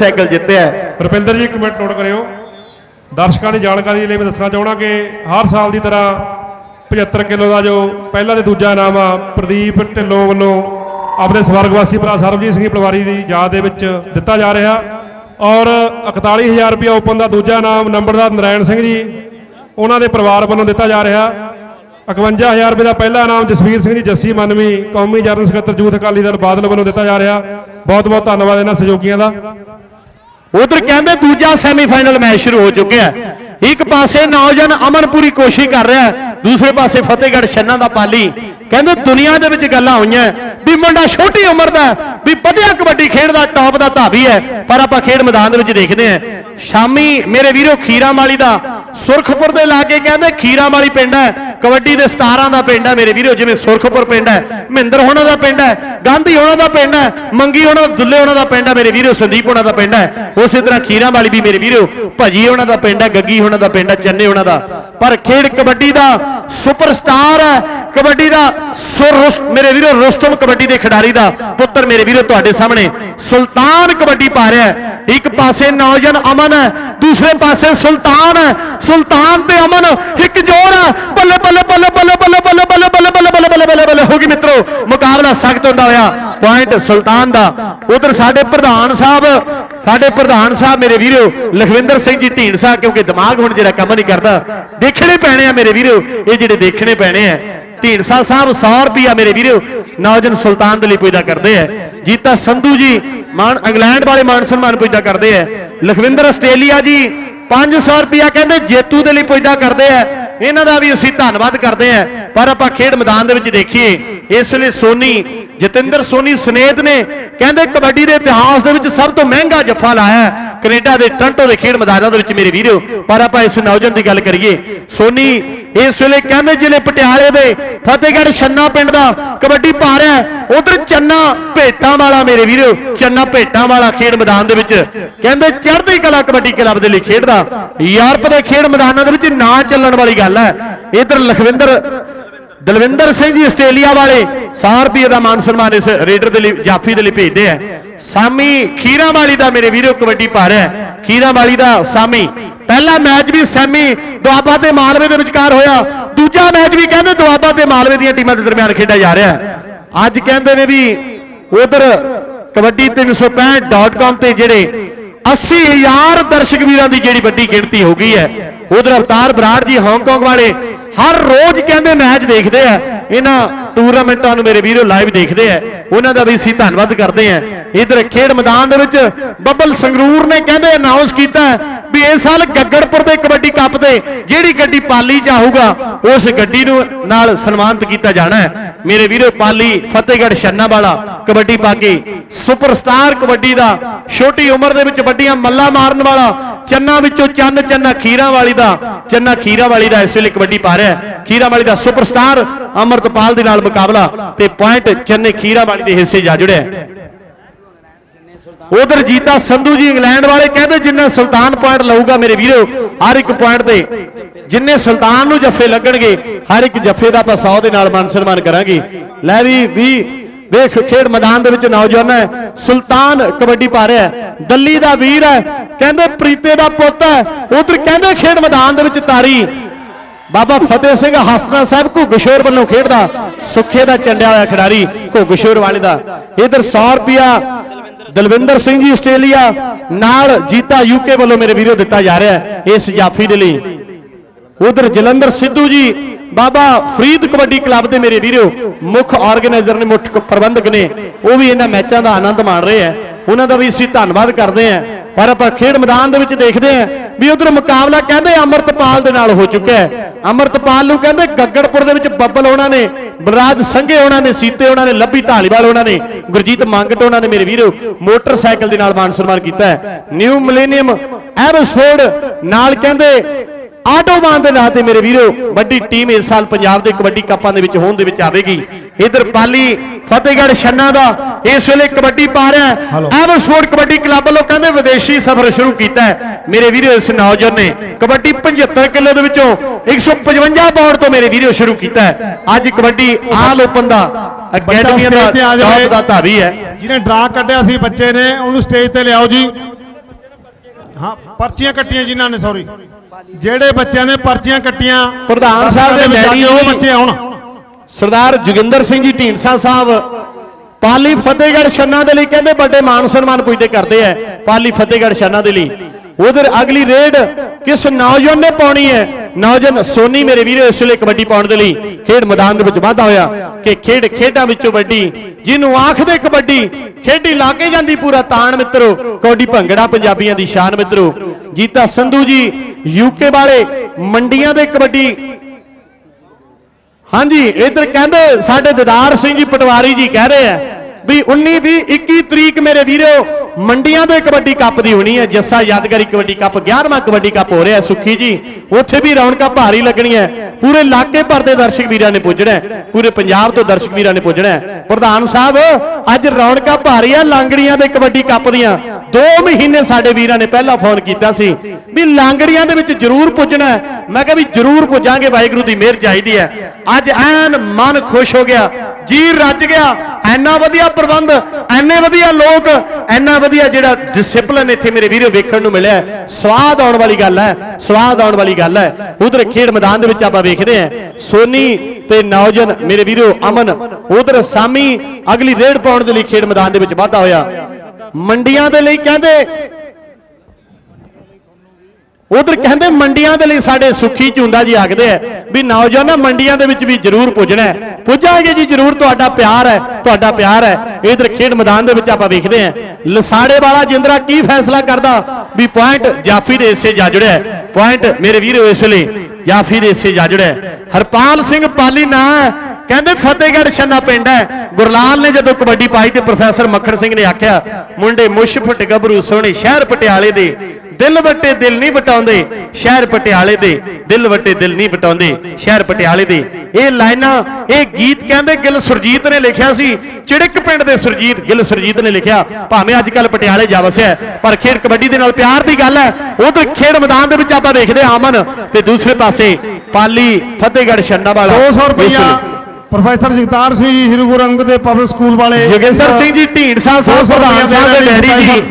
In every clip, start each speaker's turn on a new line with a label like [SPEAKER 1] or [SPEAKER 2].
[SPEAKER 1] Motorcycle ਜਿੱਤਿਆ ਹੈ।
[SPEAKER 2] ਰੁਪਿੰਦਰ ਜੀ ਕਮੈਂਟ ਨੋਟ ਕਰਿਓ। ਦਰਸ਼ਕਾਂ ਦੀ ਜਾਣਕਾਰੀ ਲਈ ਮੈਂ ਦੱਸਣਾ ਚਾਹਣਾ ਕਿ ਹਰ ਸਾਲ ਦੀ ਤਰ੍ਹਾਂ 75 ਕਿਲੋ ਦਾ ਜੋ ਪਹਿਲਾ ਤੇ ਦੂਜਾ ਇਨਾਮ ਆ, ਪ੍ਰਦੀਪ ਢਿੱਲੋਂ ਵੱਲੋਂ ਆਪਣੇ ਸਵਰਗਵਾਸੀ ਭਰਾ ਸਰਬਜੀਤ ਸਿੰਘ ਪਟਵਾਰੀ ਦੀ ਯਾਦ ਦੇ ਵਿੱਚ ਦਿੱਤਾ ਜਾ ਰਿਹਾ। ਔਰ 41000 ਰੁਪਏ ਓਪਨ ਦਾ ਦੂਜਾ ਇਨਾਮ ਨੰਬਰਦਾਰ ਨਰਾਇਣ ਸਿੰਘ ਜੀ, ਉਹਨਾਂ ਦੇ ਪਰਿਵਾਰ ਵੱਲੋਂ ਦਿੱਤਾ ਜਾ ਰਿਹਾ। 51000 ਰੁਪਏ ਦਾ ਪਹਿਲਾ ਇਨਾਮ ਜਸਵੀਰ ਸਿੰਘ ਜੀ, ਜੱਸੀ ਮਨਵੀ, ਕੌਮੀ ਜਨਰਲ ਸਕੱਤਰ ਯੂਥ ਅਕਾਲੀ ਦਲ ਬਾਦਲ ਵੱਲੋਂ ਦਿੱਤਾ ਜਾ ਰਿਹਾ। ਬਹੁਤ ਬਹੁਤ ਧੰਨਵਾਦ ਇਹਨਾਂ ਸਹਿਯੋਗੀਆਂ ਦਾ।
[SPEAKER 1] ਉਧਰ ਕਹਿੰਦੇ ਦੂਜਾ ਸੈਮੀਫਾਈਨਲ ਮੈਚ ਸ਼ੁਰੂ ਹੋ ਚੁੱਕਿਆ ਹੈ। ਇੱਕ ਪਾਸੇ ਨੌਜਵਾਨ ਅਮਨ ਪੂਰੀ ਕੋਸ਼ਿਸ਼ ਕਰ ਰਿਹਾ ਹੈ, ਦੂਸਰੇ ਪਾਸੇ ਫਤਿਹਗੜ੍ਹ ਛੰਨਾ ਦਾ ਪਾਲੀ। ਕਹਿੰਦੇ ਦੁਨੀਆ ਦੇ ਵਿੱਚ ਗੱਲਾਂ ਹੋਈਆਂ ਵੀ ਮੁੰਡਾ ਛੋਟੀ ਉਮਰ ਦਾ ਵੀ ਵਧੀਆ ਕਬੱਡੀ ਖੇਡਦਾ ਟੌਪ ਦਾ ਧਾਵੀ ਹੈ, ਪਰ ਆਪਾਂ ਖੇਡ ਮੈਦਾਨ ਦੇ ਵਿੱਚ ਦੇਖਦੇ ਹਾਂ। ਸ਼ਾਮੀ ਮੇਰੇ ਵੀਰੋ ਖੀਰਾ ਮਾਲੀ ਦਾ ਸੁਰਖਪੁਰ ਦੇ ਲਾਗੇ ਕਹਿੰਦੇ ਖੀਰਾ ਮਾਲੀ ਪਿੰਡ ਹੈ ਕਬੱਡੀ ਦੇ ਸਟਾਰਾਂ ਦਾ ਪਿੰਡ ਹੈ ਮੇਰੇ ਵੀਰੋ, ਜਿਵੇਂ ਸੁਰਖਪੁਰ ਪਿੰਡ ਹੈ, ਮਹਿੰਦਰ ਹੋਣਾ ਦਾ ਪਿੰਡ ਹੈ, ਗਾਂਧੀ ਹੋਣਾ ਦਾ ਪਿੰਡ ਹੈ, ਮੰਗੀ ਹੋਣਾ, ਦੁੱਲੇ ਹੋਣਾ ਦਾ ਪਿੰਡ ਹੈ ਮੇਰੇ ਵੀਰੋ, ਸੰਦੀਪ ਹੋਣਾ ਦਾ ਪਿੰਡ ਹੈ। ਉਸੇ ਤਰ੍ਹਾਂ ਖੀਰਾ ਵਾਲੀ ਵੀ ਮੇਰੇ ਵੀਰੋ, ਭਜੀ ਹੋਣਾ ਦਾ ਪਿੰਡ ਹੈ, ਗੱਗੀ ਹੋਣਾ ਦਾ ਪਿੰਡ ਹੈ, ਚੰਨੇ ਹੋਣਾ ਦਾ। ਪਰ ਖੇਡ ਕਬੱਡੀ ਦਾ ਸੁਪਰਸਟਾਰ ਹੈ, ਕਬੱਡੀ ਦਾ ਸੁਰ ਮੇਰੇ ਵੀਰੋ, ਰੁਸਤਮ ਕਬੱਡੀ ਦੇ ਖਿਡਾਰੀ ਦਾ ਪੁੱਤਰ ਮੇਰੇ ਵੀਰੋ ਤੁਹਾਡੇ ਸਾਹਮਣੇ। ਸੁਲਤਾਨ ਕਬੱਡੀ ਪਾ ਰਿਹਾ ਹੈ। ਇੱਕ ਪਾਸੇ ਨੌਜਵਾਨ ਅਮਨ ਹੈ, ਦੂਸਰੇ ਪਾਸੇ ਸੁਲਤਾਨ ਹੈ। ਸੁਲਤਾਨ ਤੇ ਅਮਨ ਇੱਕ ਜੋੜ ਹੈ ਬੱਲੇ ਬੱਲੇ ਬੱਲੇ ਬੱਲੇ ਬੱਲੇ ਬੱਲੇ ਬੱਲੇ ਬੱਲੇ ਬੱਲੇ ਬੱਲੇ ਬੱਲੇ ਬੱਲੇ ਬੱਲੇ ਹੋ ਗਈ ਮਿੱਤਰੋ ਮੁਕਾਬਲਾ ਸਖਤ ਹੁੰਦਾ ਹੋਇਆ ਪੁਆਇੰਟ ਸੁਲਤਾਨ ਦਾ ਉਧਰ ਸਾਡੇ ਪ੍ਰਧਾਨ ਸਾਹਿਬ ਸਾਡੇ ਪ੍ਰਧਾਨ ਸਾਹਿਬ ਮੇਰੇ ਵੀਰੋ ਲਖਵਿੰਦਰ ਸਿੰਘ ਜੀ ਢੀਂਡਸਾ ਕਿਉਂਕਿ ਦਿਮਾਗ ਹੁਣ ਜਿਹੜਾ ਕੰਮ ਨਹੀਂ ਕਰਦਾ ਦੇਖਣੇ ਪੈਣੇ ਆ ਮੇਰੇ ਵੀਰੋ ਇਹ ਜਿਹੜੇ ਦੇਖਣੇ ਪੈਣੇ ਆ ਢੀਂਡਸਾ ਸਾਹਿਬ 100 ਰੁਪਿਆ ਮੇਰੇ ਵੀਰੋ ਨੌਜਨ ਸੁਲਤਾਨ ਦੇ ਲਈ ਪੁੱਜਦਾ ਕਰਦੇ ਆ ਜੀਤਾ ਸੰਧੂ ਜੀ ਮਾਨ ਇੰਗਲੈਂਡ ਵਾਲੇ ਮਾਨ ਸਨਮਾਨ ਪੁੱਜਦਾ ਕਰਦੇ ਆ ਲਖਵਿੰਦਰ ਆਸਟ੍ਰੇਲੀਆ ਜੀ 500 ਰੁਪਿਆ ਕਹਿੰਦੇ ਜੇਤੂ ਦੇ ਲਈ ਪੁੱਜਦਾ ਕਰਦੇ ਆ ਇਹਨਾਂ ਦਾ ਵੀ ਅਸੀਂ ਧੰਨਵਾਦ ਕਰਦੇ ਆ ਪਰ ਆਪਾਂ ਖੇਡ ਮੈਦਾਨ ਦੇ ਵਿੱਚ ਦੇਖੀਏ, ਇਸ ਵੇਲੇ ਸੋਨੀ ਜਤਿੰਦਰ ਸੋਨੀ ਸਨੇਤ ਨੇ ਕਹਿੰਦੇ ਕਬੱਡੀ ਦੇ ਇਤਿਹਾਸ ਦੇ ਵਿੱਚ ਸਭ ਤੋਂ ਮਹਿੰਗਾ ਜੱਫਾ ਲਾਇਆ ਹੈ। ਕੈਨੇਡਾ ਦੇ ਟ੍ਰਾਂਟੋ ਦੇ ਖੇਡ ਮੈਦਾਨਾਂ ਦੇ ਵਿੱਚ ਮੇਰੇ ਵੀਰੋ। ਪਰ ਆਪਾਂ ਇਸ ਨੌਜਵਾਨ ਦੀ ਗੱਲ ਕਰੀਏ। ਸੋਨੀ ਇਸ ਵੇਲੇ ਕਹਿੰਦੇ ਜ਼ਿਲ੍ਹੇ ਪਟਿਆਲੇ ਦੇ ਫਤਿਹਗੜ੍ਹ ਛੰਨਾ ਪਿੰਡ ਦਾ ਕਬੱਡੀ ਭਾਰ ਹੈ। ਉਧਰ ਚੰਨਾ ਭੇਟਾਂ ਵਾਲਾ ਮੇਰੇ ਵੀਰੋ। ਚੰਨਾ ਭੇਟਾਂ ਵਾਲਾ ਖੇਡ ਮੈਦਾਨ ਦੇ ਵਿੱਚ ਕਹਿੰਦੇ ਚੜ੍ਹਦੀ ਕਲਾ ਕਬੱਡੀ ਕਲੱਬ ਦੇ ਲਈ ਖੇਡਦਾ। ਯੂਰਪ ਦੇ ਖੇਡ ਮੈਦਾਨਾਂ ਦੇ ਵਿੱਚ ਨਾ ਚੱਲਣ ਵਾਲੀ ਗੱਲ ਹੈ। ਇਧਰ ਲਖਵਿੰਦਰ ਦਲਵਿੰਦਰ ਸਿੰਘ ਜੀ ਆਸਟ੍ਰੇਲੀਆ ਵਾਲੇ 100 ਰੁਪਏ ਦਾ ਮਾਨ ਸਨਮਾਨ ਇਸ ਰੇਡਰ ਦੇ ਲਈ, ਜਾਫੀ ਦੇ ਲਈ ਭੇਜਦੇ ਆ। ਸਾਮੀ ਖੀਰਾ ਵਾਲੀ ਦਾ ਮੇਰੇ ਵੀਰੋ ਕਬੱਡੀ ਪਾ ਰਿਹਾ ਹੈ। ਖੀਰਾ ਵਾਲੀ ਦਾ ਸਾਮੀ। ਪਹਿਲਾ ਮੈਚ ਵੀ ਸੈਮੀ ਦੁਆਬਾ ਤੇ ਮਾਲਵੇ ਦੇ ਵਿਚਕਾਰ ਹੋਇਆ। ਦੂਜਾ ਮੈਚ ਵੀ ਕਹਿੰਦੇ ਦੁਆਬਾ ਤੇ ਮਾਲਵੇ ਦੀਆਂ ਟੀਮਾਂ ਦੇ ਦਰਮਿਆਨ ਖੇਡਿਆ ਜਾ ਰਿਹਾ ਅੱਜ ਕਹਿੰਦੇ ਨੇ ਵੀ ਉਧਰ ਕਬੱਡੀ 365.com ਤੇ ਜਿਹੜੇ 80000 ਦਰਸ਼ਕ ਵੀਰਾਂ ਦੀ ਜਿਹੜੀ ਵੱਡੀ ਗਿਣਤੀ ਹੋ ਗਈ ਹੈ। ਉਧਰ ਅਵਤਾਰ ਬਰਾੜ ਜੀ ਹਾਂਗਕਾਂਗ ਵਾਲੇ ਹਰ ਰੋਜ਼ ਕਹਿੰਦੇ ਮੈਚ ਦੇਖਦੇ ਆ। ਇਹਨਾਂ ਟੂਰਨਾਮੈਂਟਾਂ ਨੂੰ ਮੇਰੇ ਵੀਰੋ ਲਾਈਵ ਦੇਖਦੇ ਆ। ਉਹਨਾਂ ਦਾ ਵੀ ਅਸੀਂ ਧੰਨਵਾਦ ਕਰਦੇ ਆ। ਇਧਰ ਖੇਡ ਮੈਦਾਨ ਦੇ ਵਿੱਚ ਬੱਬਲ ਸੰਗਰੂਰ ਨੇ ਕਹਿੰਦੇ ਅਨਾਉਂਸ ਕੀਤਾ ਵੀ ਇਸ ਸਾਲ ਗੱਗੜਪੁਰ ਦੇ ਕਬੱਡੀ ਕੱਪ ਤੇ ਜਿਹੜੀ ਗੱਡੀ ਪਾਲੀ ਚ ਆਊਗਾ, ਉਸ ਗੱਡੀ ਨੂੰ ਨਾਲ ਸਨਮਾਨਿਤ ਕੀਤਾ ਜਾਣਾ ਹੈ। ਮੇਰੇ ਵੀਰੋ, ਪਾਲੀ ਫਤਿਹਗੜ੍ਹ ਛੰਨਾ ਵਾਲਾ ਕਬੱਡੀ ਪਾ ਕੇ ਸੁਪਰਸਟਾਰ ਕਬੱਡੀ ਦਾ ਛੋਟੀ ਉਮਰ ਦੇ ਵਿੱਚ ਵੱਡੀਆਂ ਮੱਲਾ ਮਾਰਨ ਵਾਲਾ ਚੰਨਾ ਵਿੱਚੋਂ ਚੰਨ, ਚੰਨਾ ਖੀਰਾ ਵਾਲੀ ਦਾ, ਚੰਨਾ ਖੀਰਾ ਵਾਲੀ ਦਾ ਇਸ ਵੇਲੇ ਕਬੱਡੀ ਪਾ ਰਿਹਾ ਖੀਰਾ ਵਾਲੀ ਦਾ ਸੁਪਰਸਟਾਰ ਅਮਰਤਪਾਲ ਦੇ ਨਾਲ ਮੁਕਾਬਲਾ ਤੇ ਪੁਆਇੰਟ ਚੰਨੇ ਖੀਰਾ ਵਾਲੀ ਦੇ ਹਿੱਸੇ ਜਾ ਜੁੜਿਆ ਉਧਰ ਜੀਤਾ ਸੰਧੂ ਜੀ ਇੰਗਲੈਂਡ ਵਾਲੇ ਕਹਿੰਦੇ ਜਿੰਨਾ ਸੁਲਤਾਨ ਪੁਆਇੰਟ ਲਊਗਾ ਮੇਰੇ ਵੀਰੋ, ਹਰ ਇੱਕ ਪੁਆਇੰਟ ਤੇ ਜਿੰਨੇ ਸੁਲਤਾਨ ਨੂੰ ਜੱਫੇ ਲੱਗਣਗੇ, ਹਰ ਇੱਕ ਜੱਫੇ ਦਾ ਆਪਾਂ 100 ਦੇ ਨਾਲ ਮਾਨ ਸਨਮਾਨ ਕਰਾਂਗੇ। ਲੈ ਵੀ ਵੀ ਵੇਖ ਖੇਡ ਮੈਦਾਨ ਦੇ ਵਿੱਚ ਨੌਜਵਾਨ ਹੈ, ਸੁਲਤਾਨ ਕਬੱਡੀ ਪਾ ਰਿਹਾ ਹੈ। ਦੱਲੀ ਦਾ ਵੀਰ ਹੈ ਕਹਿੰਦੇ ਪ੍ਰੀਤੇ ਦਾ ਪੁੱਤ ਹੈ। ਉਧਰ ਕਹਿੰਦੇ ਖੇਡ ਮੈਦਾਨ ਦੇ ਵਿੱਚ ਤਾਰੀ। ਬਾਬਾ ਫਤਿਹ ਸਿੰਘ ਹਸਨਾ ਸਾਹਿਬ ਘੁੱਗਸ਼ੋਰ ਵੱਲੋਂ ਖੇਡਦਾ। ਸੁੱਖੇ ਦਾ ਚੰਡਿਆ ਹੋਇਆ ਖਿਡਾਰੀ ਘੁੱਗਸ਼ੋਰ ਵਾਲੇ ਦਾ। ਇਧਰ 100 ਰੁਪਿਆ ਦਲਵਿੰਦਰ ਸਿੰਘ ਜੀ ਆਸਟ੍ਰੇਲੀਆ ਨਾਲ ਜੀਤਾ ਯੂਕੇ ਵੱਲੋਂ ਮੇਰੇ ਵੀਰੋ ਦਿੱਤਾ ਜਾ ਰਿਹਾ ਹੈ ਇਸ ਜਾਫੀ ਦੇ ਲਈ। ਉਧਰ ਜਲੰਧਰ ਸਿੱਧੂ ਜੀ, ਬਾਬਾ ਫਰੀਦ ਕਬੱਡੀ ਕਲੱਬ ਦੇ ਮੇਰੇ ਵੀਰੋ ਮੁੱਖ ਆਰਗੇਨਾਈਜ਼ਰ ਨੇ, ਮੁੱਖ ਪ੍ਰਬੰਧਕ ਨੇ, ਉਹ ਵੀ ਇਹਨਾਂ ਮੈਚਾਂ ਦਾ ਆਨੰਦ ਮਾਣ ਰਹੇ ਆ ਉਹਨਾਂ ਦਾ ਵੀ ਅਸੀਂ ਧੰਨਵਾਦ ਕਰਦੇ ਆ ਪਰ ਆਪਾਂ ਖੇਡ ਮੈਦਾਨ ਦੇ ਵਿੱਚ ਦੇਖਦੇ ਆ ਵੀ ਉਧਰ ਮੁਕਾਬਲਾ ਕਹਿੰਦੇ ਅਮਰਤਪਾਲ ਦੇ ਨਾਲ ਹੋ ਚੁੱਕਿਆ ਹੈ। ਅਮਰਤਪਾਲ ਨੂੰ ਕਹਿੰਦੇ ਗੱਗੜਪੁਰ ਦੇ ਵਿੱਚ ਬੱਬਲ ਉਹਨਾਂ ਨੇ, ਬਲਰਾਜ ਸੰਘੇ ਉਹਨਾਂ ਨੇ, ਸੀਤੇ ਉਹਨਾਂ ਨੇ, ਲੱਭੀ ਢਾਲੀਵਾਲ ਉਹਨਾਂ ਨੇ, ਗੁਰਜੀਤ ਮੰਗਟ ਉਹਨਾਂ ਨੇ ਮੇਰੇ ਵੀਰੋ, ਮੋਟਰਸਾਈਕਲ ਦੇ ਨਾਲ ਮਾਨ ਸਨਮਾਨ ਕੀਤਾ ਹੈ। ਨਿਊ ਮਿਲੇਨੀਅਮ ਐਰੋਸਫੋਰਡ ਨਾਲ ਕਹਿੰਦੇ ਆਟੋਬਾਨ ਦੇ ਨਾਂ ਤੇ ਮੇਰੇ ਵੀਰੋ, ਵੱਡੀ ਟੀਮ ਇਸ ਸਾਲ ਪੰਜਾਬ ਦੇ ਕਬੱਡੀ ਕੱਪਾਂ ਦੇ ਵਿੱਚ ਹੋਣ ਦੇ ਵਿੱਚ ਆਵੇਗੀ। ਇਧਰ ਪਾਲੀ ਫਤਿਹਗੜ੍ਹ ਛੰਨਾ ਦਾ ਇਸ ਵੇਲੇ ਕਬੱਡੀ ਪਾ ਰਿਹਾ ਹੈ। ਐਵੋ ਸਪੋਰਟ ਕਬੱਡੀ ਕਲੱਬ ਵੱਲੋਂ ਕਹਿੰਦੇ ਵਿਦੇਸ਼ੀ ਸਫ਼ਰ ਸ਼ੁਰੂ ਕੀਤਾ ਹੈ। ਮੇਰੇ ਵੀਰੋ ਇਸ ਨੌਜਵਾਨ ਨੇ ਕਬੱਡੀ 75 ਕਿਲੋ ਦੇ ਵਿੱਚੋਂ 155 ਪਾਉਂਡ ਤੋਂ ਮੇਰੇ ਵੀਰੋ ਸ਼ੁਰੂ ਕੀਤਾ ਹੈ। ਅੱਜ ਕਬੱਡੀ ਆਲ ਓਪਨ ਦਾ ਅਕੈਡਮੀਆਂ ਦਾ। ਟੌਪ ਦਾ ਧਾਵੀ ਹੈ।
[SPEAKER 3] ਜਿਹਨੇ ਡਰਾ ਕੱਢਿਆ ਸੀ ਬੱਚੇ ਨੇ ਉਹਨੂੰ ਸਟੇਜ ਤੇ ਲਿਆਓ ਜੀ। ਹਾਂ ਪਰਚੀਆਂ ਕੱਟੀਆਂ ਜਿਨ੍ਹਾਂ ਨੇ ਸੌਰੀ ਜਿਹੜੇ ਬੱਚਿਆਂ ਨੇ ਪਰਚੀਆਂ ਕੱਟੀਆਂ
[SPEAKER 1] ਪ੍ਰਧਾਨ ਸਾਹਿਬ ਦੇ ਡੈਡੀ
[SPEAKER 3] ਉਹ। ਬੱਚੇ ਆਉਣ।
[SPEAKER 1] ਸਰਦਾਰ ਜੋਗਿੰਦਰ ਸਿੰਘ ਜੀ ਢੀਂਡਸਾ ਸਾਹਿਬ, ਪਾਲੀ ਫਤਿਹਗੜ੍ਹ ਛੰਨਾ ਦੇ ਲਈ ਕਹਿੰਦੇ ਵੱਡੇ ਮਾਨ ਸਨਮਾਨ ਪੁੱਜਦੇ ਕਰਦੇ ਆ ਪਾਲੀ ਫਤਿਹਗੜ੍ਹ ਛੰਨਾ ਦੇ ਲਈ। ਉਧਰ ਅਗਲੀ ਰੇਡ ਕਿਸ ਨੌਜਵਾਨ ਨੇ ਪਾਉਣੀ ਹੈ ਨੌਜਵਾਨ ਸੋਨੀ ਮੇਰੇ ਵੀਰੋ, ਇਸ ਵੇਲੇ ਕਬੱਡੀ ਪਾਉਣ ਦੇ ਲਈ ਖੇਡ ਮੈਦਾਨ ਦੇ ਵਿੱਚ ਵਾਧਾ ਹੋਇਆ ਕਿ ਖੇਡ ਖੇਡਾਂ ਵਿੱਚੋਂ ਵੱਡੀ, ਜਿਹਨੂੰ ਆਖਦੇ ਕਬੱਡੀ, ਖੇਡੀ ਲਾ ਕੇ ਜਾਂਦੀ ਪੂਰਾ ਤਾਣ ਮਿੱਤਰੋ ਕੌਡੀ ਭੰਗੜਾ ਪੰਜਾਬੀਆਂ ਦੀ ਸ਼ਾਨ ਮਿੱਤਰੋ। ਜੀਤਾ ਸੰਧੂ ਜੀ ਯੂਕੇ ਵਾਲੇ ਮੰਡੀਆਂ ਦੇ ਕਬੱਡੀ ਹਾਂਜੀ ਇਧਰ ਕਹਿੰਦੇ ਸਾਡੇ ਦਿਦਾਰ ਸਿੰਘ ਜੀ ਪਟਵਾਰੀ ਜੀ ਕਹਿ ਰਹੇ ਆ ਵੀ 19 20 21 ਤਰੀਕ ਮੇਰੇ ਵੀਰੋ, ਮੰਡੀਆਂ ਦੇ ਕਬੱਡੀ ਕੱਪ ਦੀ ਹੋਣੀ ਹੈ। ਜੱਸਾ ਯਾਦਗਾਰੀ ਕਬੱਡੀ ਕੱਪ 11ਵਾਂ ਕਬੱਡੀ ਕੱਪ ਹੋ ਰਿਹਾ ਸੁਖੀ ਜੀ, ਉੱਥੇ ਵੀ ਰੌਣਕਾਂ ਭਾਰੀ ਲੱਗਣੀਆਂ ਪੂਰੇ ਇਲਾਕੇ ਭਰ ਦੇ ਦਰਸ਼ਕ ਵੀਰਾਂ ਨੇ ਪੁੱਜਣਾ ਪੂਰੇ ਪੰਜਾਬ ਤੋਂ ਦਰਸ਼ਕ ਵੀਰਾਂ ਨੇ ਪੁੱਜਣਾ ਪ੍ਰਧਾਨ ਸਾਹਿਬ, ਅੱਜ ਰੌਣਕਾਂ ਭਾਰੀ ਆ ਲਾਂਗੜੀਆਂ ਦੇ ਕਬੱਡੀ ਕੱਪ ਦੀਆਂ। 2 ਮਹੀਨੇ ਸਾਡੇ ਵੀਰਾਂ ਨੇ ਪਹਿਲਾਂ ਫੋਨ ਕੀਤਾ ਸੀ ਵੀ ਲਾਂਗੜੀਆਂ ਦੇ ਵਿੱਚ ਜ਼ਰੂਰ ਪੁੱਜਣਾ ਮੈਂ ਕਿਹਾ ਵੀ ਜ਼ਰੂਰ ਪੁੱਜਾਂਗੇ, ਵਾਹਿਗੁਰੂ ਦੀ ਮਿਹਰ ਚਾਹੀਦੀ ਹੈ। ਅੱਜ ਐਨ ਮਨ ਖੁਸ਼ ਹੋ ਗਿਆ। ਜੀ ਰੱਜ ਗਿਆ। ਐਨਾ ਵਧੀਆ ਪ੍ਰਬੰਧ ਐਨੇ ਵਧੀਆ ਲੋਕ ਐਨਾ ਵਧੀਆ ਜਿਹੜਾ ਡਿਸਪਲਿਨ ਇੱਥੇ ਮੇਰੇ ਵੀਰੋ ਵੇਖਣ ਨੂੰ ਮਿਲਿਆ ਸਵਾਦ ਆਉਣ ਵਾਲੀ ਗੱਲ ਹੈ, ਸਵਾਦ ਆਉਣ ਵਾਲੀ ਗੱਲ ਹੈ। ਉਧਰ ਖੇਡ ਮੈਦਾਨ ਦੇ ਵਿੱਚ ਆਪਾਂ ਵੇਖਦੇ ਹਾਂ, ਸੋਨੀ ਤੇ ਨੌਜਨ ਮੇਰੇ ਵੀਰੋ ਅਮਨ, ਉਧਰ ਸਾਮੀ ਅਗਲੀ ਰੇਡ ਪਾਉਣ ਦੇ ਲਈ ਖੇਡ ਮੈਦਾਨ ਦੇ ਵਿੱਚ ਵਾਧਾ ਹੋਇਆ। ਮੰਡੀਆਂ ਦੇ ਲਈ ਕਹਿੰਦੇ ਉਧਰ ਕਹਿੰਦੇ ਮੰਡੀਆਂ ਦੇ ਲਈ ਸਾਡੇ ਸੁਖੀ ਝੁੰਦਾ ਜੀ ਆਖਦੇ ਆ ਵੀ ਨੌਜਵਾਨਾਂ ਮੰਡੀਆਂ ਦੇ ਵਿੱਚ ਵੀ ਜ਼ਰੂਰ ਪੁੱਜਣਾ ਹੈ। ਪੁੱਜਾਂਗੇ ਜੀ, ਜ਼ਰੂਰ ਤੁਹਾਡਾ ਪਿਆਰ ਹੈ, ਤੁਹਾਡਾ ਪਿਆਰ ਹੈ। ਇਧਰ ਖੇਡ ਮੈਦਾਨ ਦੇ ਵਿੱਚ ਆਪਾਂ ਵੇਖਦੇ ਆ ਲਸਾੜੇ ਵਾਲਾ ਜਿੰਦਰਾ ਕੀ ਫੈਸਲਾ ਕਰਦਾ ਵੀ ਪੁਆਇੰਟ ਜਾਫੀ ਦੇ ਹਿੱਸੇ ਜਾ ਜੁੜਿਆ ਪੁਆਇੰਟ ਮੇਰੇ ਵੀਰੋ, ਇਸ ਲਈ ਜਾਫੀ ਦੇ ਹਿੱਸੇ ਜਾ ਜੁੜਿਆ ਹਰਪਾਲ ਸਿੰਘ ਪਾਲੀ ਨਾਂ ਹੈ। ਕਹਿੰਦੇ ਫਤਿਹਗੜ੍ਹ ਛੰਨਾ ਪਿੰਡ ਹੈ। ਗੁਰਲਾਲ ਨੇ ਜਦੋਂ ਕਬੱਡੀ ਪਾਈ ਤੇ ਪ੍ਰੋਫੈਸਰ ਮੱਖਣ ਸਿੰਘ ਨੇ ਆਖਿਆ, ਮੁੰਡੇ ਮੁਸ਼ਫਟ ਗੱਭਰੂ ਸੋਹਣੇ ਸ਼ਹਿਰ ਪਟਿਆਲੇ ਦੇ ਦਿਲ ਵੱਟੇ ਦਿਲ ਨਹੀਂ ਵਟਾਉਂਦੇ ਸ਼ਹਿਰ ਪਟਿਆਲੇ ਦੇ ਦਿਲ ਵੱਟੇ ਦਿਲ ਨਹੀਂ ਵਟਾਉਂਦੇ ਸ਼ਹਿਰ ਪਟਿਆਲੇ ਦੇ। ਇਹ ਲਾਈਨਾਂ ਇਹ ਗੀਤ ਕਹਿੰਦੇ ਗਿੱਲ ਸੁਰਜੀਤ ਨੇ ਲਿਖਿਆ ਸੀ ਚਿੜਕ ਪਿੰਡ ਦੇ ਸੁਰਜੀਤ ਗਿੱਲ ਸੁਰਜੀਤ ਨੇ ਲਿਖਿਆ। ਭਾਵੇਂ ਅੱਜ ਕੱਲ ਪਟਿਆਲੇ ਜਾ ਵਸਿਆ ਪਰ ਖੇਡ ਕਬੱਡੀ ਦੇ ਨਾਲ ਪਿਆਰ ਦੀ ਗੱਲ ਹੈ। ਉਧਰ ਖੇਡ ਮੈਦਾਨ ਦੇ ਵਿੱਚ ਆਪਾਂ ਦੇਖਦੇ ਹਾਂ ਅਮਨ ਤੇ ਦੂਸਰੇ ਪਾਸੇ ਪਾਲੀ ਫਤਿਹਗੜ੍ਹ ਛੰਨਾ ਵਾਲਾ
[SPEAKER 3] 200 ਰੁਪਇਆ professor Jagtar Singh ji Shri Guru Angad Dev public school ਵਾਲੇ
[SPEAKER 1] ਜੋਗਿੰਦਰ ਸਿੰਘ ਜੀ ਢੀਂਡਸਾ ਸਾਹਿਬ
[SPEAKER 3] 200
[SPEAKER 1] ਪ੍ਰਧਾਨ ਸਾਹਿਬ ਦੇ ਡੈਡੀ ਜੀ।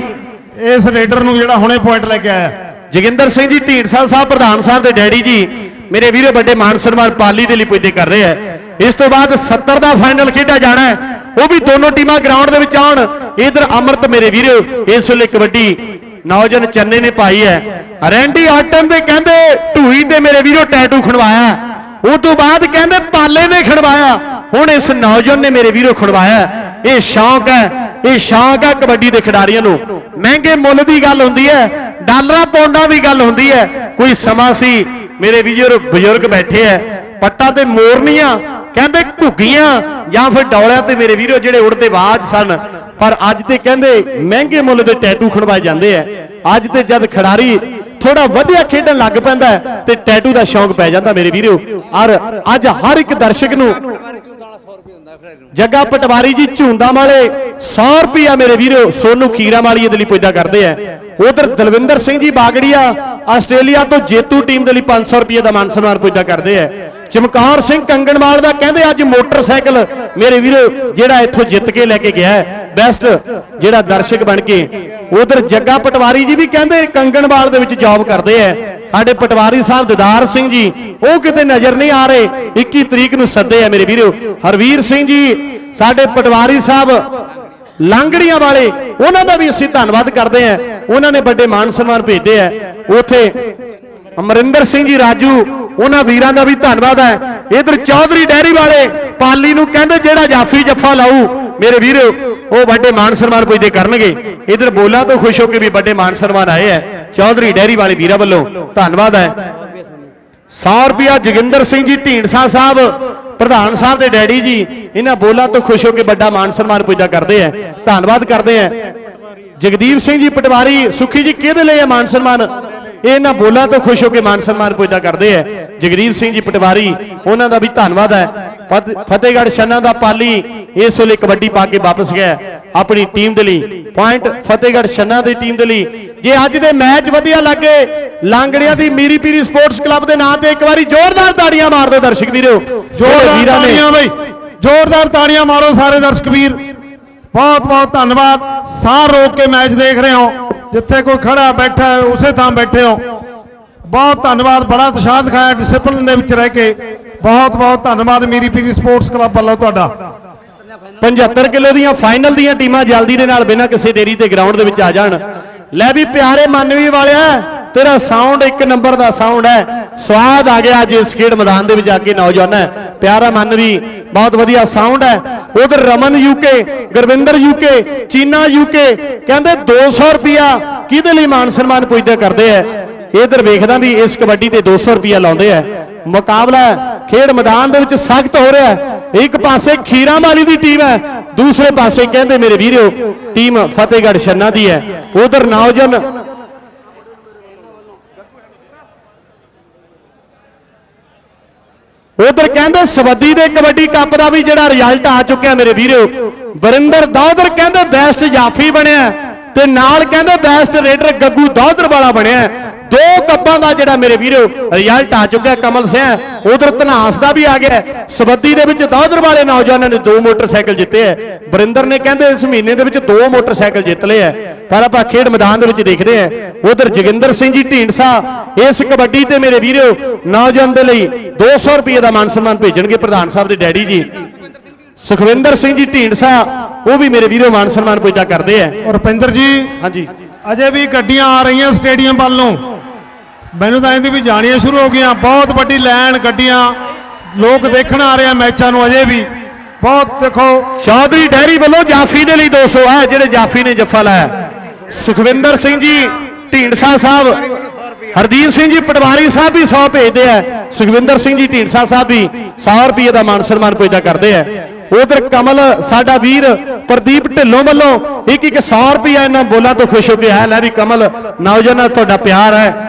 [SPEAKER 3] ਇਸ ਰੇਡਰ ਨੂੰ ਜਿਹੜਾ ਹੁਣੇ ਪੁਆਇੰਟ ਲੈ ਕੇ ਆਇਆ।
[SPEAKER 1] ਜੋਗਿੰਦਰ ਸਿੰਘ ਜੀ ਢੀਂਡਸਾ ਸਾਹਿਬ, ਪ੍ਰਧਾਨ ਸਾਹਿਬ ਦੇ ਡੈਡੀ ਜੀ, ਮੇਰੇ ਵੀਰੇ ਵੱਡੇ ਮਾਨ ਸਨਮਾਨ ਪਾਲੀ ਦੇ ਲਈ ਪੁੱਜਦੇ ਕਰ ਰਹੇ ਆ। ਇਸ ਤੋਂ ਬਾਅਦ 70 ਦਾ ਫਾਈਨਲ ਖੇਡਿਆ ਜਾਣਾ ਉਹ ਵੀ ਦੋਨੋਂ ਟੀਮਾਂ ਗਰਾਊਂਡ ਦੇ ਵਿੱਚ ਆਉਣ। ਇਧਰ ਅਮਰਤ ਮੇਰੇ ਵੀਰੇ, ਇਸ ਵੇਲੇ ਕਬੱਡੀ ਨੌਜਨ ਚੰਨੇ ਨੇ ਪਾਈ ਹੈ। ਰੈਂਡੀ ਆਟਨ ਦੇ ਕਹਿੰਦੇ ਢੂਈ ਤੇ ਮੇਰੇ ਵੀਰੋ ਟੈਟੂ ਖਣਵਾਇਆ। ਉਹ ਤੋਂ ਬਾਅਦ ਕਹਿੰਦੇ, ਪਾਲੇ ਨੇ ਖਣਵਾਇਆ। ਹੁਣ ਇਸ ਨੌਜਵਾਨ ਨੇ ਮੇਰੇ ਵੀਰੋ ਖਣਵਾਇਆ। ਇਹ ਸ਼ੌਂਕ ਹੈ, ਇਹ ਸ਼ੌਂਕ ਹੈ ਕਬੱਡੀ ਦੇ ਖਿਡਾਰੀਆਂ ਨੂੰ। ਮਹਿੰਗੇ ਮੁੱਲ ਦੀ ਗੱਲ ਹੁੰਦੀ ਹੈ, ਡਾਲਰਾਂ ਪੌਂਡਾਂ ਦੀ ਗੱਲ ਹੁੰਦੀ ਹੈ। ਕੋਈ ਸਮਾਂ ਸੀ, ਮੇਰੇ ਵੀਰ ਬਜ਼ੁਰਗ ਬੈਠੇ ਐ ਪੱਟਾਂ ਤੇ ਮੋਰਨੀਆਂ, ਕਹਿੰਦੇ ਘੁੱਗੀਆਂ, ਜਾਂ ਫਿਰ ਡੌਲਿਆਂ ਤੇ ਮੇਰੇ ਵੀਰੋ ਜਿਹੜੇ ਉੜਦੇ ਬਾਜ ਸਨ। ਪਰ ਅੱਜ ਤੇ ਕਹਿੰਦੇ ਮਹਿੰਗੇ ਮੁੱਲ ਦੇ ਟੈਟੂ ਖੜਵਾਏ ਜਾਂਦੇ ਐ ਅੱਜ ਤੇ ਜਦ ਖਿਡਾਰੀ ਥੋੜਾ ਵਧੀਆ ਖੇਡਣ ਲੱਗ ਪੈਂਦਾ ਤੇ ਟੈਟੂ ਦਾ ਸ਼ੌਂਕ ਪੈ ਜਾਂਦਾ ਮੇਰੇ ਵੀਰੋ। ਔਰ ਅੱਜ ਹਰ ਇੱਕ ਦਰਸ਼ਕ ਨੂੰ ਜੱਗਾ ਪਟਵਾਰੀ ਜੀ ਝੁੰਦਾ ਵਾਲੇ 100 ਰੁਪਿਆ ਮੇਰੇ ਵੀਰੋ ਸੋਨੂ ਖੀਰਾ ਵਾਲੀ ਇਹਦੇ ਲਈ ਪੁੱਜਦਾ ਕਰਦੇ ਆ। ਉਧਰ ਦਲਵਿੰਦਰ ਸਿੰਘ ਜੀ ਬਾਗੜੀਆ ਆਸਟ੍ਰੇਲੀਆ ਤੋਂ ਜੇਤੂ ਟੀਮ ਦੇ ਲਈ 500 ਰੁਪਏ ਦਾ ਮਾਨ ਸਨਮਾਨ ਪੁੱਜਦਾ ਕਰਦੇ ਆ। ਚਮਕੌਰ ਸਿੰਘ ਕੰਗਣਵਾਲ ਦਾ ਕਹਿੰਦੇ ਅੱਜ ਮੋਟਰਸਾਈਕਲ ਮੇਰੇ ਵੀਰੋ ਜਿਹੜਾ ਇੱਥੋਂ ਜਿੱਤ ਕੇ ਲੈ ਕੇ ਗਿਆ ਹੈ। ਬੈਸਟ ਜਿਹੜਾ ਦਰਸ਼ਕ ਬਣ ਕੇ ਉਧਰ ਜੱਗਾ ਪਟਵਾਰੀ ਜੀ ਵੀ ਕਹਿੰਦੇ ਕੰਗਣਵਾਲ ਦੇ ਵਿੱਚ ਜੌਬ ਕਰਦੇ ਆ ਸਾਡੇ ਪਟਵਾਰੀ ਸਾਹਿਬ ਦਿਦਾਰ ਸਿੰਘ ਜੀ, ਉਹ ਕਿਤੇ ਨਜ਼ਰ ਨਹੀਂ ਆ ਰਹੇ। 21 ਤਰੀਕ ਨੂੰ ਸੱਦੇ ਆ ਮੇਰੇ ਵੀਰੋ। ਹਰਵੀਰ ਸਿੰਘ ਜੀ, ਸਾਡੇ ਪਟਵਾਰੀ ਸਾਹਿਬ ਲਾਂਗੜੀਆਂ ਵਾਲੇ, ਉਹਨਾਂ ਦਾ ਵੀ ਅਸੀਂ ਧੰਨਵਾਦ ਕਰਦੇ ਆ ਉਹਨਾਂ ਨੇ ਵੱਡੇ ਮਾਨ ਸਨਮਾਨ ਭੇਜਦੇ ਆ ਉਥੇ ਅਮਰਿੰਦਰ ਸਿੰਘ ਜੀ, ਰਾਜੂ, ਉਹਨਾਂ ਵੀਰਾਂ ਦਾ ਵੀ ਧੰਨਵਾਦ ਹੈ ਇਧਰ ਚੌਧਰੀ ਡੈਰੀ ਵਾਲੇ, ਪਾਲੀ ਨੂੰ ਕਹਿੰਦੇ ਜਿਹੜਾ ਜਾਫੀ ਜੱਫਾ ਲਾਊ। ਮੇਰੇ ਵੀਰੋ ਉਹ ਵੱਡੇ ਮਾਨ ਸਨਮਾਨ ਪੁੱਜਦੇ ਕਰਨਗੇ। ਇਧਰ ਬੋਲਾ ਤੋਂ ਖੁਸ਼ ਹੋ ਕੇ ਵੀ ਵੱਡੇ ਮਾਨ ਸਨਮਾਨ ਆਏ ਹੈ ਚੌਧਰੀ ਡੈਰੀ ਵਾਲੇ ਵੀਰਾਂ ਵੱਲੋਂ ਧੰਨਵਾਦ ਹੈ 100 ਰੁਪਿਆ ਜੋਗਿੰਦਰ ਸਿੰਘ ਜੀ, ਢੀਂਡਸਾ ਸਾਹਿਬ, ਪ੍ਰਧਾਨ ਸਾਹਿਬ ਦੇ ਡੈਡੀ ਜੀ, ਇਹਨਾਂ ਬੋਲਾ ਤੋਂ ਖੁਸ਼ ਹੋ ਕੇ ਵੱਡਾ ਮਾਨ ਸਨਮਾਨ ਪੁੱਜਦਾ ਕਰਦੇ ਆ ਧੰਨਵਾਦ ਕਰਦੇ ਆ ਜਗਦੀਪ ਸਿੰਘ ਜੀ ਪਟਵਾਰੀ, ਸੁਖੀ ਜੀ ਕਿਹਦੇ ਲਈ ਹੈ ਮਾਨ ਸਨਮਾਨ? ਇਹਨਾਂ ਬੋਲਾ ਤੋਂ ਖੁਸ਼ ਹੋ ਕੇ ਮਾਨ ਸਨਮਾਨ ਪੁੱਜਦਾ ਕਰਦੇ ਆ ਜਗਦੀਪ ਸਿੰਘ ਜੀ ਪਟਵਾਰੀ, ਉਹਨਾਂ ਦਾ ਵੀ ਧੰਨਵਾਦ ਹੈ ਫਤਿਹਗੜ੍ਹ ਛੰਨਾ ਦਾ ਪਾਲੀ ਇਸ ਵੇਲੇ ਕਬੱਡੀ ਪਾ ਕੇ ਵਾਪਸ ਗਿਆ। ਆਪਣੀ ਟੀਮ ਦੇ ਲਈ ਪੁਆਇੰਟ ਫਤਿਹਗੜ੍ਹ ਛੰਨਾ ਦੀ ਟੀਮ ਦੇ ਲਈ। ਜੇ ਅੱਜ ਦੇ ਮੈਚ ਵਧੀਆ ਲੱਗੇ ਲਾਂਗੜੀਆਂ ਦੀ ਮੀਰੀ ਪੀਰੀ ਸਪੋਰਟਸ ਕਲੱਬ ਦੇ ਨਾਂ ਤੇ ਇੱਕ ਵਾਰੀ ਜ਼ੋਰਦਾਰ ਤਾੜੀਆਂ ਮਾਰ ਦਿਓ ਦਰਸ਼ਕ ਵੀਰੋ।
[SPEAKER 3] ਜ਼ੋਰਦਾਰ
[SPEAKER 1] ਵੀਰਾਂ ਨੇ
[SPEAKER 3] ਜ਼ੋਰਦਾਰ ਤਾੜੀਆਂ ਮਾਰੋ ਸਾਰੇ ਦਰਸ਼ਕ ਵੀਰ। ਬਹੁਤ ਬਹੁਤ ਧੰਨਵਾਦ। ਸਾਹ ਰੋਕ ਕੇ ਮੈਚ ਦੇਖ ਰਹੇ ਹੋ। ਜਿੱਥੇ ਕੋਈ ਖੜਾ ਬੈਠਾ ਉਸੇ ਥਾਂ ਬੈਠੇ ਹੋ। ਬਹੁਤ ਧੰਨਵਾਦ। ਬੜਾ ਉਤਸ਼ਾਹ ਦਿਖਾਇਆ ਡਿਸਪਲਿਨ ਦੇ ਵਿੱਚ ਰਹਿ ਕੇ। ਬਹੁਤ ਬਹੁਤ ਧੰਨਵਾਦ ਮੀਰੀ ਪੀਰੀ ਸਪੋਰਟਸ ਕਲੱਬ ਵੱਲੋਂ ਤੁਹਾਡਾ।
[SPEAKER 1] 75 ਕਿਲੋ ਦੀਆਂ ਫਾਈਨਲ ਦੀਆਂ ਟੀਮਾਂ ਜਲਦੀ ਦੇ ਨਾਲ ਬਿਨਾਂ ਕਿਸੇ ਦੇਰੀ ਤੇ ਗਰਾਊਂਡ ਦੇ ਵਿੱਚ ਆ ਜਾਣ। ਲੈ ਵੀ ਪਿਆਰੇ ਮਾਨਵੀ ਵਾਲਿਆ, ਤੇਰਾ ਸਾਊਂਡ ਇੱਕ ਨੰਬਰ ਦਾ ਸਾਊਂਡ ਹੈ। ਸਵਾਦ ਆ ਗਿਆ ਅੱਜ ਇਸ ਖੇਡ ਮੈਦਾਨ ਦੇ ਵਿੱਚ ਆ ਕੇ ਨੌਜਵਾਨਾਂ। ਪਿਆਰਾ ਮਾਨਵੀ, ਬਹੁਤ ਵਧੀਆ ਸਾਊਂਡ ਹੈ। ਉਧਰ Raman UK Gurvinder UK Cheena UK ਕਹਿੰਦੇ 200 ਰੁਪਿਆ ਕਿਹਦੇ ਲਈ ਮਾਨ ਸਨਮਾਨ ਪੁੱਜਦੇ ਕਰਦੇ ਆ? ਇਧਰ ਵੇਖਦਾ ਵੀ ਇਸ ਕਬੱਡੀ ਤੇ 200 ਰੁਪਿਆ ਲਾਉਂਦੇ ਆ। ਮੁਕਾਬਲਾ ਖੇਡ ਮੈਦਾਨ ਦੇ ਵਿੱਚ ਸਖਤ ਹੋ ਰਿਹਾ ਹੈ। ਇੱਕ ਪਾਸੇ ਖੀਰਾ ਮਾਲੀ ਦੀ ਟੀਮ ਹੈ, ਦੂਸਰੇ ਪਾਸੇ ਕਹਿੰਦੇ ਮੇਰੇ ਵੀਰੋ, ਟੀਮ ਫਤਿਹਗੜ੍ਹ ਛੰਨਾ ਦੀ ਹੈ। ਉਧਰ ਨੌਜਵਾਨ ਉਧਰ ਕਹਿੰਦੇ ਸਵੱਦੀ ਦੇ ਕਬੱਡੀ ਕੱਪ ਦਾ ਵੀ ਜਿਹੜਾ ਰਿਜ਼ਲਟ ਆ ਚੁੱਕਿਆ ਮੇਰੇ ਵੀਰੋ, ਵਰਿੰਦਰ ਦੌਦਰ ਕਹਿੰਦੇ ਬੈਸਟ ਜਾਫੀ ਬਣਿਆ ਤੇ ਨਾਲ ਕਹਿੰਦੇ ਬੈਸਟ ਰੇਡਰ ਗੱਗੂ ਦੌਦਰ ਵਾਲਾ ਬਣਿਆ ਦੋ ਕੱਪਾਂ ਦਾ ਜਿਹੜਾ ਮੇਰੇ ਵੀਰੋ ਰਿਜ਼ਲਟ ਆ ਚੁੱਕਿਆ ਕਮਲ ਸਿੰਘ। ਉਧਰ ਧਨਾਸ ਦਾ ਵੀ ਆ ਗਿਆ। ਸਬੱਦੀ ਦੇ ਵਿੱਚ ਦੌਦਰ ਵਾਲੇ ਨੌਜਵਾਨਾਂ ਨੇ ਦੋ ਮੋਟਰਸਾਈਕਲ ਜਿੱਤੇ ਐ ਵਰਿੰਦਰ ਨੇ ਕਹਿੰਦੇ ਇਸ ਮਹੀਨੇ ਦੇ ਵਿੱਚ ਦੋ ਮੋਟਰਸਾਈਕਲ ਜਿੱਤ ਲਏ ਐ ਪਰ ਆਪਾਂ ਖੇਡ ਮੈਦਾਨ ਦੇ ਵਿੱਚ ਦੇਖਦੇ ਐ ਉਧਰ ਜੋਗਿੰਦਰ ਸਿੰਘ ਜੀ ਢੀਂਡਸਾ ਇਸ ਕਬੱਡੀ ਤੇ ਮੇਰੇ ਵੀਰੋ ਨੌਜਵਾਨ ਦੇ ਲਈ 200 ਰੁਪਏ ਦਾ ਮਾਨ ਸਨਮਾਨ ਭੇਜਣਗੇ ਪ੍ਰਧਾਨ ਸਾਹਿਬ ਦੇ ਡੈਡੀ ਜੀ। ਸੁਖਵਿੰਦਰ ਸਿੰਘ ਜੀ ਢੀਂਡਸਾ ਉਹ ਵੀ ਮੇਰੇ ਵੀਰੋ ਮਾਨ ਸਨਮਾਨ ਪੁੱਜਾ ਕਰਦੇ ਐ
[SPEAKER 3] ਔਰ ਰੁਪਿੰਦਰ ਜੀ
[SPEAKER 1] ਹਾਂਜੀ।
[SPEAKER 3] ਅਜੇ ਵੀ ਗੱਡੀਆਂ ਆ ਰਹੀਆਂ ਸਟੇਡੀਅਮ ਵੱਲ ਨੂੰ। ਮੈਨੂੰ ਤਾਂ ਇਹਦੀ ਵੀ ਜਾਣੀਆਂ ਸ਼ੁਰੂ ਹੋ ਗਈਆਂ। ਬਹੁਤ ਵੱਡੀ ਲਾਈਨ ਗੱਡੀਆਂ ਲੋਕ ਦੇਖਣ ਆ ਰਹੇ ਆ ਮੈਚਾਂ ਨੂੰ ਅਜੇ ਵੀ। ਬਹੁਤ ਦੇਖੋ।
[SPEAKER 1] ਚੌਧਰੀ ਡੈਰੀ ਵੱਲੋਂ ਜਾਫੀ ਦੇ ਲਈ 200 ਹੈ, ਜਿਹੜੇ ਜਾਫੀ ਨੇ ਜੱਫਾ ਲਾਇਆ। ਸੁਖਵਿੰਦਰ ਸਿੰਘ ਜੀ, ਢੀਂਡਸਾ ਸਾਹਿਬ, ਹਰਦੀਪ ਸਿੰਘ ਜੀ, ਪਟਵਾਰੀ ਸਾਹਿਬ ਵੀ 100 ਭੇਜਦੇ ਆ। ਸੁਖਵਿੰਦਰ ਸਿੰਘ ਜੀ ਢੀਂਡਸਾ ਸਾਹਿਬ ਵੀ 100 ਰੁਪਏ ਦਾ ਮਾਨ ਸਨਮਾਨ ਪੁੱਜਦਾ ਕਰਦੇ ਆ। ਉਧਰ ਕਮਲ, ਸਾਡਾ ਵੀਰ ਪ੍ਰਦੀਪ ਢਿੱਲੋਂ ਵੱਲੋਂ ਇੱਕ ਇੱਕ 100 ਰੁਪਏ ਇਹਨਾਂ ਬੋਲਾਂ ਤੋਂ ਖੁਸ਼ ਹੋ ਕੇ ਆਇਆ। ਲੈ ਵੀ ਕਮਲ, ਨੌਜਵਾਨਾਂ, ਤੁਹਾਡਾ ਪਿਆਰ ਹੈ।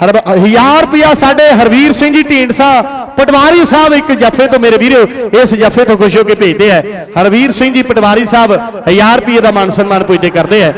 [SPEAKER 1] 1000 ਰੁਪਿਆ ਸਾਡੇ ਹਰਵੀਰ ਸਿੰਘ ਜੀ, ਢੀਂਡਸਾ, ਪਟਵਾਰੀ ਸਾਹਿਬ ਇੱਕ ਜੱਫੇ ਤੋਂ ਮੇਰੇ ਵੀਰੋ, ਇਸ ਜੱਫੇ ਤੋਂ ਖੁਸ਼ ਹੋ ਕੇ ਭੇਜਦੇ ਆ। ਹਰਵੀਰ ਸਿੰਘ ਜੀ, ਪਟਵਾਰੀ ਸਾਹਿਬ 1000 ਰੁਪਏ ਦਾ ਮਾਨ ਸਨਮਾਨ ਪੁੱਜਦੇ ਕਰਦੇ ਆ।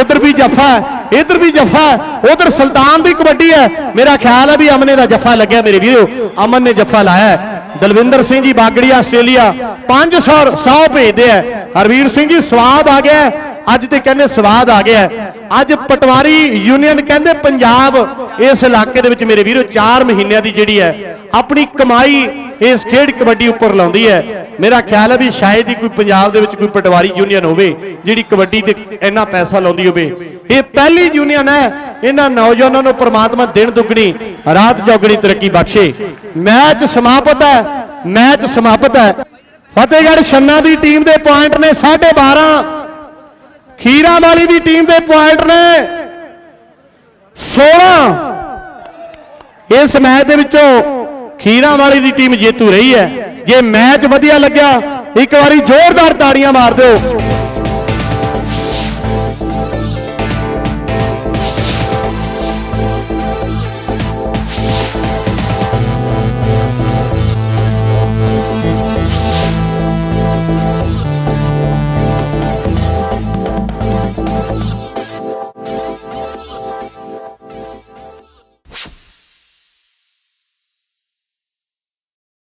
[SPEAKER 1] ਉਧਰ ਵੀ ਜੱਫਾ ਹੈ, ਇਧਰ ਵੀ ਜੱਫਾ ਹੈ, ਉਧਰ ਸੁਲਤਾਨ ਦੀ ਕਬੱਡੀ ਹੈ। ਮੇਰਾ ਖਿਆਲ ਹੈ ਵੀ ਅਮਨੇ ਦਾ ਜੱਫਾ ਲੱਗਿਆ ਮੇਰੇ ਵੀਰੋ। ਅਮਨ ਨੇ ਜੱਫਾ ਲਾਇਆ ਦਲਵਿੰਦਰ ਸਿੰਘ ਜੀ, ਬਾਗੜੀ, ਆਸਟ੍ਰੇਲੀਆ 500 100 ਭੇਜਦੇ ਆ। ਹਰਵੀਰ ਸਿੰਘ ਜੀ, ਸਵਾਦ ਆ ਗਿਆ ਅੱਜ ਤੇ ਕਹਿੰਦੇ ਸਵਾਦ ਆ ਗਿਆ ਹੈ। ਅੱਜ ਪਟਵਾਰੀ ਯੂਨੀਅਨ ਕਹਿੰਦੇ ਪੰਜਾਬ ਇਸ ਇਲਾਕੇ ਦੇ ਵਿੱਚ ਮੇਰੇ ਵੀਰੋ 4 ਮਹੀਨਿਆਂ ਦੀ ਜਿਹੜੀ ਹੈ, ਆਪਣੀ ਕਮਾਈ ਇਸ ਖੇਡ ਕਬੱਡੀ ਉੱਪਰ ਲਾਉਂਦੀ ਹੈ। ਮੇਰਾ ਖਿਆਲ ਹੈ ਵੀ ਸ਼ਾਇਦ ਹੀ ਕੋਈ ਪੰਜਾਬ ਦੇ ਵਿੱਚ ਕੋਈ ਪਟਵਾਰੀ ਯੂਨੀਅਨ ਹੋਵੇ, ਜਿਹੜੀ ਕਬੱਡੀ ਤੇ ਇੰਨਾ ਪੈਸਾ ਲਾਉਂਦੀ ਹੋਵੇ। ਇਹ ਪਹਿਲੀ ਯੂਨੀਅਨ ਹੈ, ਇਹਨਾਂ ਨੌਜਵਾਨਾਂ ਨੂੰ ਪ੍ਰਮਾਤਮਾ ਦਿਨ ਦੁੱਗਣੀ, ਰਾਤ ਚੌਗਣੀ ਤਰੱਕੀ ਬਖਸ਼ੇ। ਮੈਚ ਸਮਾਪਤ ਹੈ, ਮੈਚ ਸਮਾਪਤ ਹੈ। ਫਤਿਹਗੜ੍ਹ ਛੰਨਾ ਦੀ ਟੀਮ ਦੇ ਪੁਆਇੰਟ ਨੇ 12.5 ਖੀਰਾ ਵਾਲੀ ਦੀ ਟੀਮ ਦੇ ਪੁਆਇੰਟ ਨੇ। 16 ਇਸ ਮੈਚ ਦੇ ਵਿੱਚੋਂ ਖੀਰਾ ਵਾਲੀ ਦੀ ਟੀਮ ਜੇਤੂ ਰਹੀ ਹੈ। ਜੇ ਮੈਚ ਵਧੀਆ ਲੱਗਿਆ, ਇੱਕ ਵਾਰੀ ਜ਼ੋਰਦਾਰ ਤਾੜੀਆਂ ਮਾਰ ਦਿਓ।